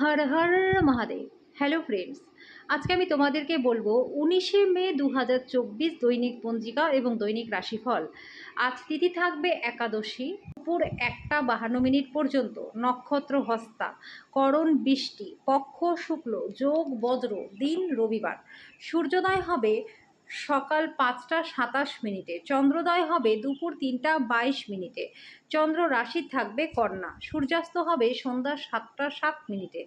Har Har Mahadev. Hello friends আজকে আমি তোমাদেরকে বলব উনিশে মে দু হাজার চব্বিশ দৈনিক পঞ্জিকা এবং দৈনিক রাশিফল। আজ তিথি থাকবে একাদশী, দুপুর একটা বাহান্ন মিনিট পর্যন্ত, নক্ষত্র হস্তা, করণ বৃষ্টি, পক্ষ শুক্ল, যোগ বজ্র, দিন রবিবার। সূর্যোদয় হবে সকাল পাঁচটা সাতাশ মিনিটে, চন্দ্রোদয় হবে দুপুর তিনটা বাইশ মিনিটে। চন্দ্র রাশি থাকবে কন্যা। সূর্যাস্ত হবে সন্ধ্যা সাতটা সাত মিনিটে।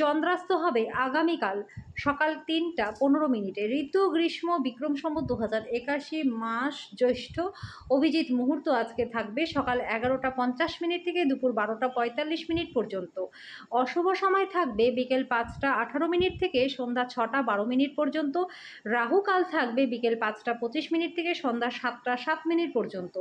চন্দ্রাস্ত হবে আগামীকাল সকাল তিনটা পনেরো মিনিটে। ঋতু, গ্রীষ্ম বিক্রম সম্বত দু হাজার একাশি মাস জ্যৈষ্ঠ অভিজিৎ মুহূর্ত আজকে থাকবে সকাল এগারোটা পঞ্চাশ মিনিট থেকে দুপুর বারোটা পঁয়তাল্লিশ মিনিট পর্যন্ত। অশুভ সময় থাকবে বিকেল পাঁচটা আঠারো মিনিট থেকে সন্ধ্যা ছটা বারো মিনিট পর্যন্ত। রাহুকাল থাকবে বিকেল পাঁচটা পঁচিশ মিনিট থেকে সন্ধ্যা সাতটা সাত মিনিট পর্যন্ত।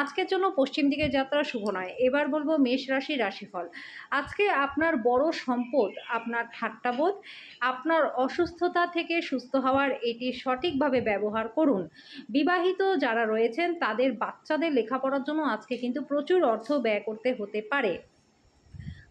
আজকের জন্য পশ্চিম দিকে যাত্রা শুভ নয়। এবার বলব মেষ রাশি রাশিফল। আজকে আপনার বড় সম্পদ, আপনার ঠাট্টাবোধ আপনার অসুস্থতা থেকে সুস্থ হওয়ার এটি সঠিকভাবে ব্যবহার করুন। বিবাহিত যারা রয়েছেন, তাদের বাচ্চাদের লেখাপড়ার জন্য আজকে কিন্তু প্রচুর অর্থ ব্যয় করতে হতে পারে।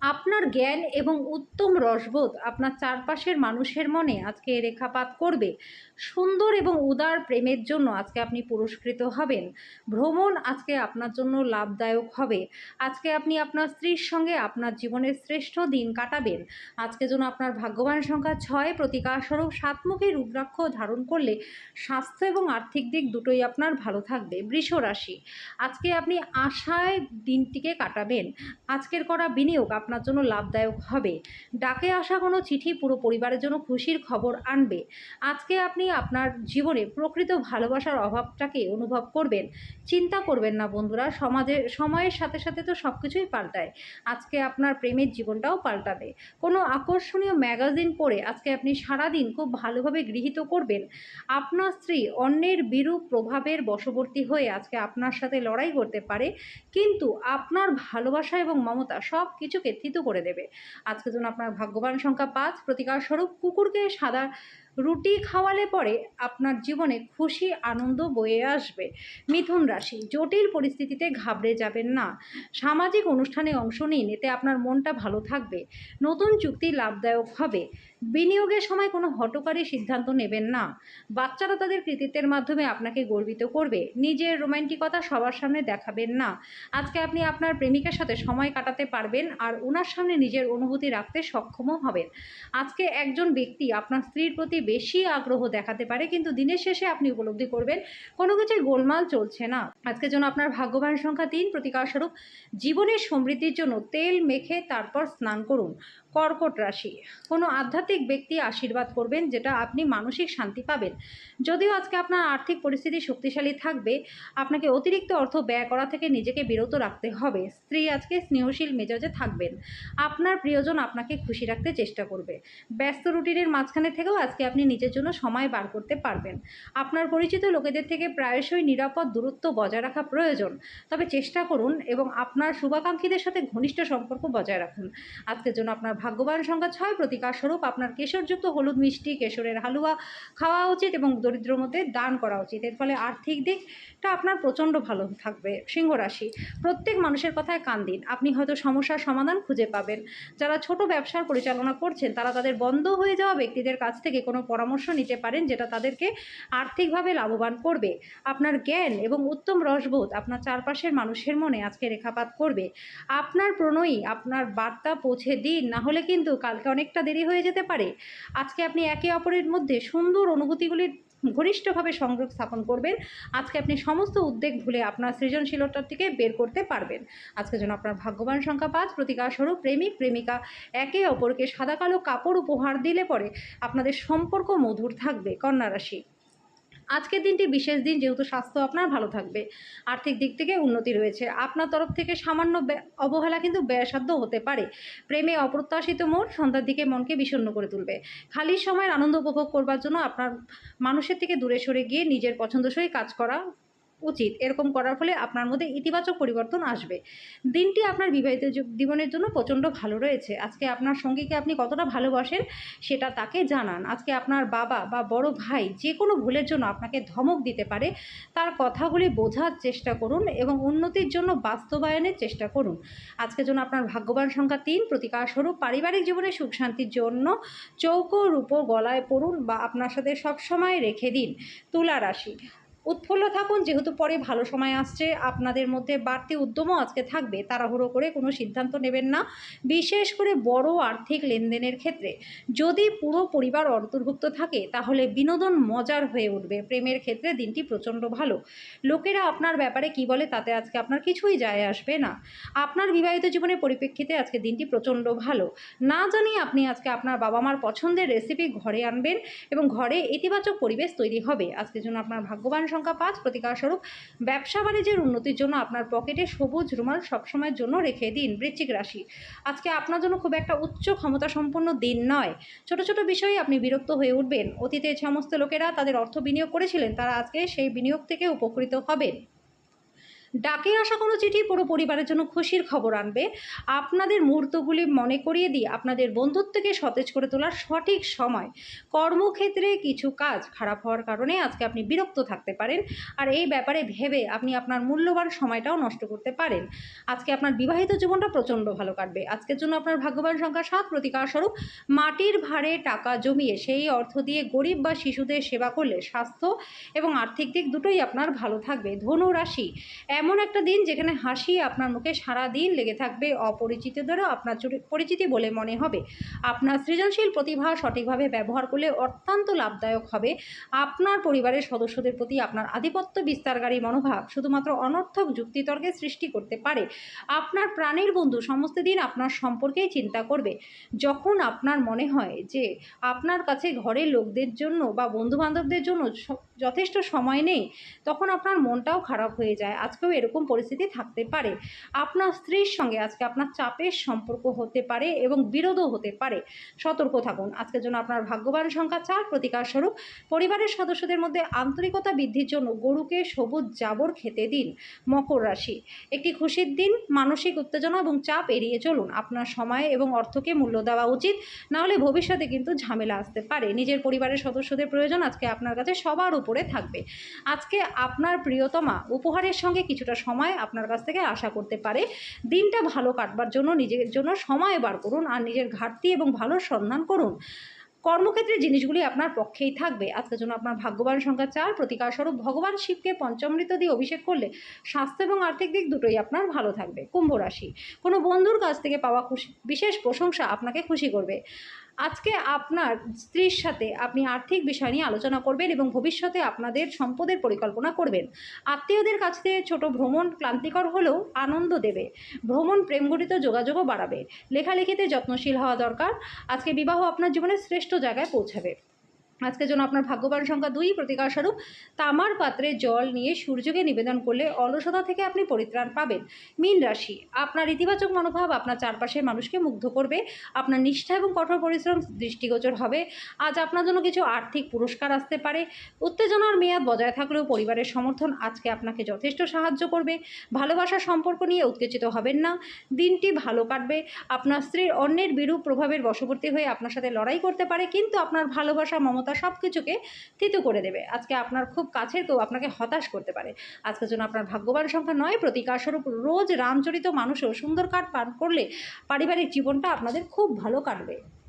আপনার জ্ঞান এবং উত্তম রসবোধ আপনার চারপাশের মানুষের মনে আজকে রেখাপাত করবে। সুন্দর এবং উদার প্রেমের জন্য আজকে আপনি পুরস্কৃত হবেন। ভ্রমণ আজকে আপনার জন্য লাভদায়ক হবে। আজকে আপনি আপনার স্ত্রীর সঙ্গে আপনার জীবনের শ্রেষ্ঠ দিন কাটাবেন। আজকে যেন আপনার ভাগ্যবান সংখ্যা ছয় প্রতিকারস্বরূপ সাতমুখী রুদ্রাক্ষ ধারণ করলে স্বাস্থ্য এবং আর্থিক দিক দুটোই আপনার ভালো থাকবে। বৃষ রাশি, আজকে আপনি আশায় দিনটিকে কাটাবেন। আজকের করা বিনিয়োগ আপনার জন্য লাভদায়ক হবে। ডাকে আসা কোনো চিঠি পুরো পরিবারের জন্য খুশির খবর আনবে। আজকে আপনি আপনার জীবনে প্রকৃত ভালোবাসার অভাবটাকে অনুভব করবেন। চিন্তা করবেন না বন্ধুরা, সমাজে, সময়ের সাথে সাথে তো সব কিছুই পাল্টায়। আজকে আপনার প্রেমের জীবনটাও পাল্টাবে। কোনো আকর্ষণীয় ম্যাগাজিন পড়ে আজকে আপনি সারাদিন খুব ভালোভাবে গৃহীত করবেন। আপনার স্ত্রী অন্যের বিরূপ প্রভাবের বশবর্তী হয়ে আজকে আপনার সাথে লড়াই করতে পারে। কিন্তু আপনার ভালোবাসা এবং মমতা সব কিছুকে থিতু করে দেবে। আজকের জন্য আপনার ভাগ্যবান সংখ্যা পাঁচ। প্রতিকার স্বরূপ কুকুরকে সাদা রুটি খাওয়ালে পরে আপনার জীবনে খুশি, আনন্দ বয়ে আসবে। মিথুন রাশি, জটিল পরিস্থিতিতে ঘাবড়ে যাবেন না। সামাজিক অনুষ্ঠানে অংশ নিন, এতে আপনার মনটা ভালো থাকবে। নতুন চুক্তি লাভদায়ক হবে। বিনিয়োগের সময় কোনো হটকারী সিদ্ধান্ত নেবেন না। বাচ্চারা তাদের কৃতিত্বের মাধ্যমে আপনাকে গর্বিত করবে। নিজের রোমান্টিকতা সবার সামনে দেখাবেন না। আজকে আপনি আপনার প্রেমিকার সাথে সময় কাটাতে পারবেন আর ওনার সামনে নিজের অনুভূতি রাখতে সক্ষমও হবেন। আজকে একজন ব্যক্তি আপনার স্ত্রীর প্রতি বেশি আগ্রহ দেখাতে পারে, কিন্তু দিনের শেষে আপনি উপলব্ধি করবেন কোনো কিছুই গোলমাল চলছে না। আজকে জন্য আপনার ভাগ্যবান সংখ্যা তিন প্রতিকারস্বরূপ জীবনের সমৃদ্ধির জন্য তেল মেখে তারপর স্নান করুন। কর্কট রাশি। কোনো আধ্যাত্মিক ব্যক্তি আশীর্বাদ করবেন যেটা আপনি মানসিক শান্তি পাবেন। যদিও আজকে আপনার আর্থিক পরিস্থিতি শক্তিশালী থাকবে, আপনাকে অতিরিক্ত অর্থ ব্যয় করা থেকে নিজেকে বিরত রাখতে হবে। স্ত্রী আজকে স্নেহশীল মেজাজে থাকবেন। আপনার প্রিয়জন আপনাকে খুশি রাখতে চেষ্টা করবে। ব্যস্ত রুটিনের মাঝখানে থেকেও আজকে আপনি নিজের জন্য সময় বার করতে পারবেন। আপনার পরিচিত লোকেদের থেকে প্রায়শই নিরাপদ দূরত্ব বজায় রাখা প্রয়োজন। তবে চেষ্টা করুন এবং আপনার শুভাকাঙ্ক্ষীদের সাথে ঘনিষ্ঠ সম্পর্ক বজায় রাখুন। আজকের জন্য আপনার ভাগ্যবান সংখ্যা ছয় প্রতিকার স্বরূপ আপনার কেশরযুক্ত হলুদ মিষ্টি, কেশরের হালুয়া খাওয়া উচিত এবং দরিদ্র মধ্যে দান করা উচিত। এর ফলে আর্থিক দিকটা আপনার প্রচণ্ড ভালো থাকবে। সিংহ রাশি, প্রত্যেক মানুষের কথায় কান দিন। আপনি হয়তো সমস্যার সমাধান খুঁজে পাবেন। যারা ছোট ব্যবসার পরিচালনা করছেন, তারা তাদের বন্ধ হয়ে যাওয়া ব্যক্তিদের কাছ থেকে কোনো পরামর্শ নিতে পারেন যেটা তাদেরকে আর্থিকভাবে লাভবান করবে। আপনার জ্ঞান এবং উত্তম রসবোধ আপনার চারপাশের মানুষের মনে আজকে রেখাপাত করবে। আপনার প্রণয়ী, আপনার বার্তা পৌঁছে দিন। না হলে কিন্তু কালকে অনেকটা দেরি হয়ে যেতে পারে। আজকে আপনি একে অপরের মধ্যে সুন্দর অনুভূতিগুলির ঘনিষ্ঠভাবে সংযোগ স্থাপন করবেন। আজকে আপনি সমস্ত উদ্বেগ ভুলে আপনার সৃজনশীলতার থেকে বের করতে পারবেন। আজকে যেন আপনার ভাগ্যবান সংখ্যা পাঁচ, প্রতিকার স্বরূপ, প্রেমিক, প্রেমিকা একে অপরকে সাদা কালো কাপড় উপহার দিলে পরে আপনাদের সম্পর্ক মধুর থাকবে। কন্যা রাশি আজকের দিনটি বিশেষ দিন, যেহেতু স্বাস্থ্য আপনার ভালো থাকবে। আর্থিক দিক থেকে উন্নতি রয়েছে। আপনার তরফ থেকে সামান্য অবহেলা কিন্তু ব্যয়সাধ্য হতে পারে। প্রেমে অপ্রত্যাশিত মন সন্ধ্যার দিকে মনকে বিষণ্ন করে তুলবে। খালি সময়ের আনন্দ উপভোগ করবার জন্য আপনার, মানুষের থেকে দূরে সরে গিয়ে নিজের পছন্দসই কাজ করা উচিত। এরকম করার ফলে আপনার মধ্যে ইতিবাচক পরিবর্তন আসবে। দিনটি আপনার বিবাহিত জীবনের জন্য প্রচণ্ড ভালো রয়েছে। আজকে আপনার সঙ্গীকে আপনি কতটা ভালোবাসেন সেটা তাকে জানান। আজকে আপনার বাবা বা বড় ভাই যে কোনো ভুলের জন্য আপনাকে ধমক দিতে পারে, তার কথাগুলি বোঝার চেষ্টা করুন এবং উন্নতির জন্য বাস্তবায়নের চেষ্টা করুন। আজকে জন্য আপনার ভাগ্যবান সংখ্যা তিন। প্রতিকার স্বরূপ পারিবারিক জীবনে সুখ শান্তির জন্য চৌকো রূপো গলায় পড়ুন বা আপনার সাথে সবসময় রেখে দিন। তুলা রাশি। উৎফুল্ল থাকুন, যেহেতু পরে ভালো সময় আসছে, আপনাদের মধ্যে বাড়তি উদ্যমও আজকে থাকবে। তাড়াহুড়ো করে কোনো সিদ্ধান্ত নেবেন না, বিশেষ করে বড় আর্থিক লেনদেনের ক্ষেত্রে। যদি পুরো পরিবার অন্তর্ভুক্ত থাকে, তাহলে বিনোদন মজার হয়ে উঠবে। প্রেমের ক্ষেত্রে দিনটি প্রচণ্ড ভালো। লোকেরা আপনার ব্যাপারে কি বলে, তাতে আজকে আপনার কিছুই যায় আসবে না। আপনার বিবাহিত জীবনের পরিপ্রেক্ষিতে আজকে দিনটি প্রচণ্ড ভালো। না জানি আপনি আজকে আপনার বাবা মার পছন্দের রেসিপি ঘরে আনবেন এবং ঘরে ইতিবাচক পরিবেশ তৈরি হবে। আজকের জন্য আপনার ভাগ্যবান সংখ্যা পাঁচ প্রতিকার স্বরূপ ব্যবসা বাণিজ্যের উন্নতির জন্য আপনার পকেটে সবুজ রুমাল সবসময়ের জন্য রেখে দিন বৃশ্চিক রাশি। আজকে আপনার জন্য খুব একটা উচ্চ ক্ষমতা সম্পন্ন দিন নয়। ছোট ছোট বিষয়ে আপনি বিরক্ত হয়ে উঠবেন। অতীতে সমস্ত লোকেরা তাদের অর্থ বিনিয়োগ করেছিলেন, তারা আজকে সেই বিনিয়োগ থেকে উপকৃত হবেন। ডাকে আসা কোনো চিঠি পুরো পরিবারের জন্য খুশির খবর আনবে। আপনাদের মুহূর্তগুলি মনে করিয়ে দিয়ে আপনাদের বন্ধুত্বকে সতেজ করে তোলার সঠিক সময়। কর্মক্ষেত্রে কিছু কাজ খারাপ হওয়ার কারণে আজকে আপনি বিরক্ত থাকতে পারেন। আর এই ব্যাপারে ভেবে আপনি আপনার মূল্যবান সময়টাও নষ্ট করতে পারেন। আজকে আপনার বিবাহিত জীবনটা প্রচণ্ড ভালো কাটবে। আজকের জন্য আপনার ভাগ্যবান সংখ্যা সাত। প্রতিকার স্বরূপ, মাটির ভারে টাকা জমিয়ে সেই অর্থ দিয়ে গরিব বা শিশুদের সেবা করলে স্বাস্থ্য এবং আর্থিক দিক দুটোই আপনার ভালো থাকবে। ধনু রাশি এমন একটা দিন যেখানে হাসি আপনার মুখে সারা দিন লেগে থাকবে, অপরিচিতদেরও আপনার পরিচিতি বলে মনে হবে। আপনার সৃজনশীল প্রতিভা সঠিকভাবে ব্যবহার করলে অত্যন্ত লাভদায়ক হবে। আপনার পরিবারের সদস্যদের প্রতি আপনার আধিপত্য বিস্তারকারী মনোভাব শুধুমাত্র অনর্থক যুক্তিতর্কের সৃষ্টি করতে পারে। আপনার প্রাণের বন্ধু সমস্ত দিন আপনার সম্পর্কেই চিন্তা করবে। যখন আপনার মনে হয় যে আপনার কাছে ঘরের লোকদের জন্য বা বন্ধু বান্ধবদের জন্য যথেষ্ট সময় নেই, তখন আপনার মনটাও খারাপ হয়ে যায়। আজকেও এরকম পরিস্থিতি থাকতে পারে। আপনার স্ত্রীর সঙ্গে আজকে আপনার চাপের সম্পর্ক হতে পারে এবং বিরোধও হতে পারে। সতর্ক থাকুন। আজকের জন্য আপনার ভাগ্যবান সংখ্যা চার। প্রতিকার স্বরূপ, পরিবারের সদস্যদের মধ্যে আন্তরিকতা বৃদ্ধির জন্য গরুকে সবুজ জাবর খেতে দিন। মকর রাশি, একটি খুশির দিন, মানসিক উত্তেজনা এবং চাপ এড়িয়ে চলুন। আপনার সময় এবং অর্থকে মূল্য দেওয়া উচিত নাহলে ভবিষ্যতে কিন্তু ঝামেলা আসতে পারে। নিজের পরিবারের সদস্যদের প্রয়োজন আজকে আপনার কাছে সবার উপরে থাকবে। আজকে আপনার প্রিয়তমা উপহারের সঙ্গে কিছুটা সময় আপনার কাছ থেকে আশা করতে পারে। দিনটা ভালো কাটবার জন্য নিজের জন্য সময় বার করুন আর নিজের ঘাটতি এবং ভালো সন্ধান করুন। কর্মক্ষেত্রে জিনিসগুলি আপনার পক্ষেই থাকবে। আজকের জন্য আপনার ভাগ্যবান সংখ্যা চার। প্রতিকার স্বরূপ ভগবান শিবকে পঞ্চমৃত দিয়ে অভিষেক করলে স্বাস্থ্য এবং আর্থিক দিক দুটোই আপনার ভালো থাকবে। কুম্ভ রাশি। কোনো বন্ধুর কাছ থেকে পাওয়া খুশি বিশেষ প্রশংসা আপনাকে খুশি করবে। আজকে আপনার স্ত্রীর সাথে আপনি আর্থিক বিষয় নিয়ে আলোচনা করবেন এবং ভবিষ্যতে আপনাদের সম্পদের পরিকল্পনা করবেন। আত্মীয়দের কাছ থেকে ছোট ভ্রমণ ক্লান্তিকর হলেও আনন্দ দেবে। ভ্রমণ প্রেমঘটিত যোগাযোগও বাড়াবে। লেখালেখিতে যত্নশীল হওয়া দরকার। আজকে বিবাহ আপনার জীবনের শ্রেষ্ঠ জায়গায় পৌঁছাবে। আজকের জন্য আপনার ভাগ্যবান সংখ্যা দুই প্রতিকার স্বরূপ তামার পাত্রে জল নিয়ে সূর্যকে নিবেদন করলে অলসতা থেকে আপনি পরিত্রাণ পাবেন। মীন রাশি, আপনার ইতিবাচক মনোভাব আপনার চারপাশের মানুষকে মুগ্ধ করবে, আপনার নিষ্ঠা এবং কঠোর পরিশ্রম দৃষ্টিগোচর হবে, আজ আপনার জন্য কিছু আর্থিক পুরস্কার আসতে পারে। উত্তেজনার মেয়াদ বজায় থাকলেও পরিবারের সমর্থন আজকে আপনাকে যথেষ্ট সাহায্য করবে। ভালোবাসার সম্পর্ক নিয়ে উত্তেজিত হবেন না। দিনটি ভালো কাটবে। আপনার স্ত্রীর অন্যের বিরূপ প্রভাবের বশবর্তী হয়ে আপনার সাথে লড়াই করতে পারে, কিন্তু আপনার ভালোবাসা, মমতা সব কিছুকে তিতু করে দেবে। আজকে আপনার খুব কাছের কেউ আপনাকে হতাশ করতে পারে। আজকের জন্য আপনার ভাগ্যবান সংখ্যা নয়, প্রতিকার স্বরূপ রোজ রামচরিত মানুষও সুন্দর কাঠ পান করলে পারিবারিক জীবনটা আপনাদের খুব ভালো কাটবে।